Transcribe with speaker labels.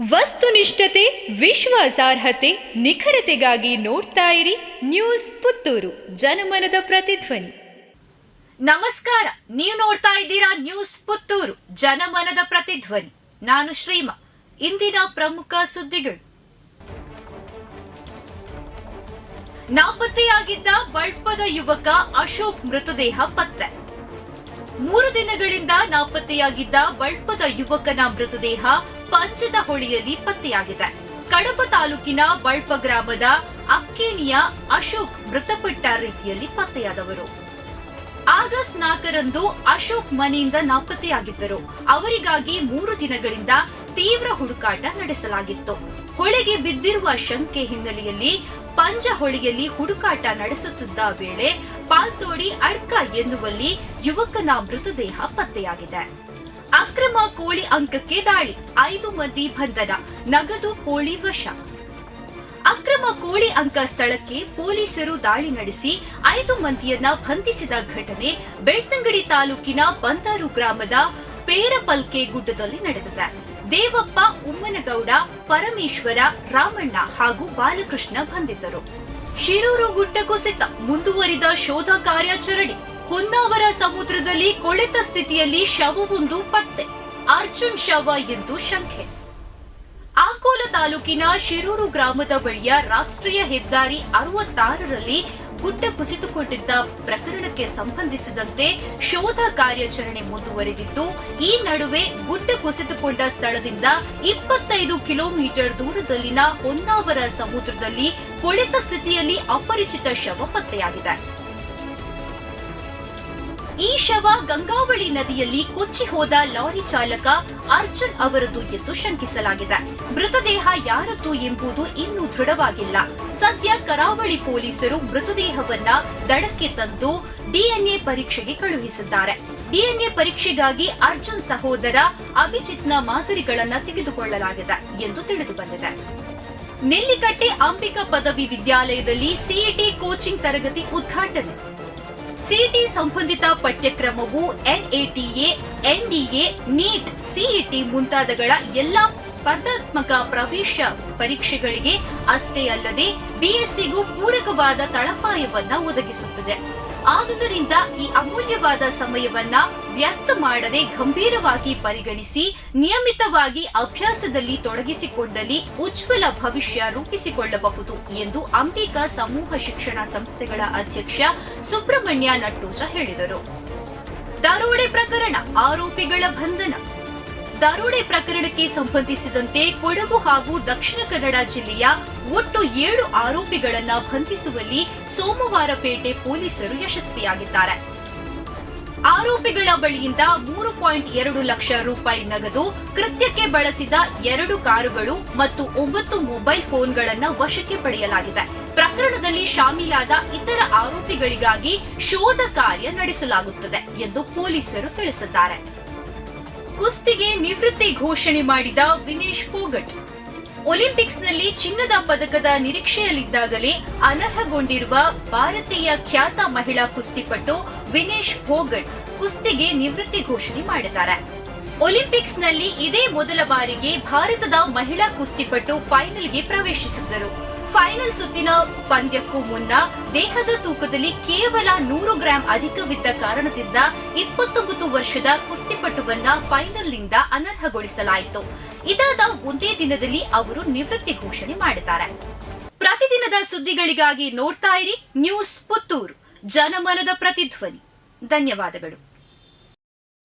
Speaker 1: ವಸ್ತುನಿಷ್ಠತೆ, ವಿಶ್ವಾಸಾರ್ಹತೆ, ನಿಖರತೆಗಾಗಿ ನೋಡ್ತಾ ಇರಿ ನ್ಯೂಸ್ ಪುತ್ತೂರು, ಜನಮನದ ಪ್ರತಿಧ್ವನಿ.
Speaker 2: ನಮಸ್ಕಾರ, ನೀವು ನೋಡ್ತಾ ಇದ್ದೀರಾ ನ್ಯೂಸ್ ಪುತ್ತೂರು, ಜನಮನದ ಪ್ರತಿಧ್ವನಿ. ನಾನು ಶ್ರೀಮಾ, ಇಂದಿನ ಪ್ರಮುಖ ಸುದ್ದಿಗಳು. ನಾಪತ್ತೆಯಾಗಿದ್ದ ಬಳ್ಪದ ಯುವಕ ಅಶೋಕ್ ಮೃತದೇಹ ಪತ್ತೆ. ಮೂರು ದಿನಗಳಿಂದ ನಾಪತ್ತೆಯಾಗಿದ್ದ ಬಳ್ಪದ ಯುವಕನ ಮೃತದೇಹ ಪಂಚದ ಹೊಳೆಯಲ್ಲಿ ಪತ್ತೆಯಾಗಿದೆ. ಕಡಪ ತಾಲೂಕಿನ ಬಳ್ಪ ಗ್ರಾಮದ ಅಕ್ಕೇಣಿಯ ಅಶೋಕ್ ಮೃತಪಟ್ಟ ರೀತಿಯಲ್ಲಿ ಪತ್ತೆಯಾದವರು. ಆಗಸ್ಟ್ ನಾಲ್ಕರಂದು ಅಶೋಕ್ ಮನೆಯಿಂದ ನಾಪತ್ತೆಯಾಗಿದ್ದರು. ಅವರಿಗಾಗಿ ಮೂರು ದಿನಗಳಿಂದ ತೀವ್ರ ಹುಡುಕಾಟ ನಡೆಸಲಾಗಿತ್ತು. ಹೊಳೆಗೆ ಬಿದ್ದಿರುವ ಶಂಕೆ ಹಿನ್ನೆಲೆಯಲ್ಲಿ ಪಂಜ ಹೊಳೆಯಲ್ಲಿ ಹುಡುಕಾಟ ನಡೆಸುತ್ತಿದ್ದ ವೇಳೆ ಪಾಲ್ತೋಡಿ ಅಡ್ಕ ಎನ್ನುವಲ್ಲಿ ಯುವಕನ ಮೃತದೇಹ ಪತ್ತೆಯಾಗಿದೆ. ಅಕ್ರಮ ಕೋಳಿ ಅಂಕಕ್ಕೆ ದಾಳಿ. ಐದು ಮಂದಿ ಬಂಧನ, ನಗದು ಕೋಳಿ ವಶ. ಅಕ್ರಮ ಕೋಳಿ ಅಂಕ ಸ್ಥಳಕ್ಕೆ ಪೊಲೀಸರು ದಾಳಿ ನಡೆಸಿ ಐದು ಮಂದಿಯನ್ನ ಬಂಧಿಸಿದ ಘಟನೆ ಬೆಳ್ತಂಗಡಿ ತಾಲೂಕಿನ ಬಂದಾರು ಗ್ರಾಮದ ಪೇರಪಲ್ಕೆ ಗುಡ್ಡದಲ್ಲಿ ನಡೆದಿದೆ. ದೇವಪ್ಪ, ಉಮ್ಮನಗೌಡ, ಪರಮೇಶ್ವರ, ರಾಮಣ್ಣ ಹಾಗೂ ಬಾಲಕೃಷ್ಣ ಬಂಧಿತರು. ಶಿರೂರು ಗುಡ್ಡ ಕುಸಿತ ಮುಂದುವರಿದ ಶೋಧ ಕಾರ್ಯಾಚರಣೆ. ಹೊನ್ನಾವರ ಸಮುದ್ರದಲ್ಲಿ ಕೊಳೆತ ಸ್ಥಿತಿಯಲ್ಲಿ ಶವವೊಂದು ಪತ್ತೆ. ಅರ್ಜುನ್ ಶವ ಎಂದು ಶಂಕೆ. ಆಕೋಲ ತಾಲೂಕಿನ ಶಿರೂರು ಗ್ರಾಮದ ಬಳಿಯ ರಾಷ್ಟ್ರೀಯ ಹೆದ್ದಾರಿ ಅರವತ್ತಾರರಲ್ಲಿ ಗುಡ್ಡ ಕುಸಿತುಕೊಂಡಿದ್ದ ಪ್ರಕರಣಕ್ಕೆ ಸಂಬಂಧಿಸಿದಂತೆ ಶೋಧ ಕಾರ್ಯಾಚರಣೆ ಮುಂದುವರೆದಿದ್ದು, ಈ ನಡುವೆ ಗುಡ್ಡ ಕುಸಿತುಕೊಂಡ ಸ್ಥಳದಿಂದ ಇಪ್ಪತ್ತೈದು ಕಿಲೋಮೀಟರ್ ದೂರದಲ್ಲಿನ ಹೊನ್ನಾವರ ಸಮುದ್ರದಲ್ಲಿ ಕೊಳೆತ ಸ್ಥಿತಿಯಲ್ಲಿ ಅಪರಿಚಿತ ಶವ ಪತ್ತೆಯಾಗಿದೆ. ಈ ಶವ ಗಂಗಾವಳಿ ನದಿಯಲ್ಲಿ ಕೊಚ್ಚಿ ಹೋದ ಲಾರಿ ಚಾಲಕ ಅರ್ಜುನ್ ಅವರದು ಎಂದು ಶಂಕಿಸಲಾಗಿದೆ. ಮೃತದೇಹ ಯಾರದ್ದು ಎಂಬುದು ಇನ್ನೂ ದೃಢವಾಗಿಲ್ಲ. ಸದ್ಯ ಕರಾವಳಿ ಪೊಲೀಸರು ಮೃತದೇಹವನ್ನ ದಡಕ್ಕೆ ತಂದು ಡಿಎನ್ಎ ಪರೀಕ್ಷೆಗೆ ಕಳುಹಿಸಿದ್ದಾರೆ. ಡಿಎನ್ಎ ಪರೀಕ್ಷೆಗಾಗಿ ಅರ್ಜುನ್ ಸಹೋದರ ಅಭಿಜಿತ್ನ ಮಾದರಿಗಳನ್ನ ತೆಗೆದುಕೊಳ್ಳಲಾಗಿದೆ ಎಂದು ತಿಳಿದುಬಂದಿದೆ. ನೆಲ್ಲಿಕಟ್ಟೆ ಅಂಬಿಕಾ ಪದವಿ ವಿದ್ಯಾಲಯದಲ್ಲಿ ಸಿಇಟಿ ಕೋಚಿಂಗ್ ತರಗತಿ ಉದ್ಘಾಟನೆ. ಸಿಇಟಿ ಸಂಬಂಧಿತ ಪಠ್ಯಕ್ರಮವು ಎನ್ಎಟಿಎ, ಎನ್ಡಿಎ, ನೀಟ್, ಸಿಇಟಿ ಮುಂತಾದಗಳ ಎಲ್ಲಾ ಸ್ಪರ್ಧಾತ್ಮಕ ಪ್ರವೇಶ ಪರೀಕ್ಷೆಗಳಿಗೆ ಅಷ್ಟೇ ಅಲ್ಲದೆ ಬಿಎಸ್ಸಿಗೂ ಪೂರಕವಾದ ತಳಪಾಯವನ್ನು ಒದಗಿಸುತ್ತದೆ. ಆದುದರಿಂದ ಈ ಅಮೂಲ್ಯವಾದ ಸಮಯವನ್ನ ವ್ಯರ್ಥ ಮಾಡದೆ ಗಂಭೀರವಾಗಿ ಪರಿಗಣಿಸಿ, ನಿಯಮಿತವಾಗಿ ಅಭ್ಯಾಸದಲ್ಲಿ ತೊಡಗಿಸಿಕೊಂಡಲ್ಲಿ ಉಜ್ವಲ ಭವಿಷ್ಯ ರೂಪಿಸಿಕೊಳ್ಳಬಹುದು ಎಂದು ಅಂಬಿಕಾ ಸಮೂಹ ಶಿಕ್ಷಣ ಸಂಸ್ಥೆಗಳ ಅಧ್ಯಕ್ಷ ಸುಬ್ರಹ್ಮಣ್ಯ ನಟ್ಟೂಜ ಹೇಳಿದರು. ದರೋಡೆ ಪ್ರಕರಣ, ಆರೋಪಿಗಳ ಬಂಧನ. ದರೋಡೆ ಪ್ರಕರಣಕ್ಕೆ ಸಂಬಂಧಿಸಿದಂತೆ ಕೊಡಗು ಹಾಗೂ ದಕ್ಷಿಣ ಕನ್ನಡ ಜಿಲ್ಲೆಯ ಒಟ್ಟು ಏಳು ಆರೋಪಿಗಳನ್ನ ಬಂಧಿಸುವಲ್ಲಿ ಸೋಮವಾರಪೇಟೆ ಪೊಲೀಸರು ಯಶಸ್ವಿಯಾಗಿದ್ದಾರೆ. ಆರೋಪಿಗಳ ಬಳಿಯಿಂದ ಮೂರು ಪಾಯಿಂಟ್ ಎರಡು ಲಕ್ಷ ರೂಪಾಯಿ ನಗದು ಕೃತ್ಯಕ್ಕೆ ಬಳಸಿದ ಎರಡು ಕಾರುಗಳು ಮತ್ತು ಒಂಬತ್ತು ಮೊಬೈಲ್ ಫೋನ್ಗಳನ್ನು ವಶಕ್ಕೆ ಪಡೆಯಲಾಗಿದೆ. ಪ್ರಕರಣದಲ್ಲಿ ಶಾಮೀಲಾದ ಇತರ ಆರೋಪಿಗಳಿಗಾಗಿ ಶೋಧ ಕಾರ್ಯ ನಡೆಸಲಾಗುತ್ತದೆ ಎಂದು ಪೊಲೀಸರು ತಿಳಿಸಿದ್ದಾರೆ. ಕುಸ್ತಿಗೆ ನಿವೃತ್ತಿ ಘೋಷಣೆ ಮಾಡಿದ ವಿನೇಶ್ ಫೋಗಟ್ ಒಲಿಂಪಿಕ್ಸ್ನಲ್ಲಿ ಚಿನ್ನದ ಪದಕದ ನಿರೀಕ್ಷೆಯಲ್ಲಿದ್ದಾಗಲೇ ಅನರ್ಹಗೊಂಡಿರುವ ಭಾರತೀಯ ಖ್ಯಾತ ಮಹಿಳಾ ಕುಸ್ತಿಪಟು ವಿನೇಶ್ ಫೋಗಟ್ ಕುಸ್ತಿಗೆ ನಿವೃತ್ತಿ ಘೋಷಣೆ ಮಾಡಿದ್ದಾರೆ. ಒಲಿಂಪಿಕ್ಸ್ನಲ್ಲಿ ಇದೇ ಮೊದಲ ಬಾರಿಗೆ ಭಾರತದ ಮಹಿಳಾ ಕುಸ್ತಿಪಟು ಫೈನಲ್ಗೆ ಪ್ರವೇಶಿಸಿದ್ದರು. ಫೈನಲ್ ಸುತ್ತಿನ ಪಂದ್ಯಕ್ಕೂ ಮುನ್ನ ದೇಹದ ತೂಕದಲ್ಲಿ ಕೇವಲ ನೂರು ಗ್ರಾಂ ಅಧಿಕವಿದ್ದ ಕಾರಣದಿಂದ ಇಪ್ಪತ್ತೊಂಬತ್ತು ವರ್ಷದ ಕುಸ್ತಿಪಟುವನ್ನ ಫೈನಲ್ನಿಂದ ಅನರ್ಹಗೊಳಿಸಲಾಯಿತು. ಇದಾದ ಒಂದೇ ದಿನದಲ್ಲಿ ಅವರು ನಿವೃತ್ತಿ ಘೋಷಣೆ ಮಾಡಿದ್ದಾರೆ. ಪ್ರತಿದಿನದ ಸುದ್ದಿಗಳಿಗಾಗಿ ನೋಡ್ತಾ ಇರಿ ನ್ಯೂಸ್ ಪುತ್ತೂರು. ಜನಮನದ ಪ್ರತಿಧ್ವನಿ. ಧನ್ಯವಾದಗಳು.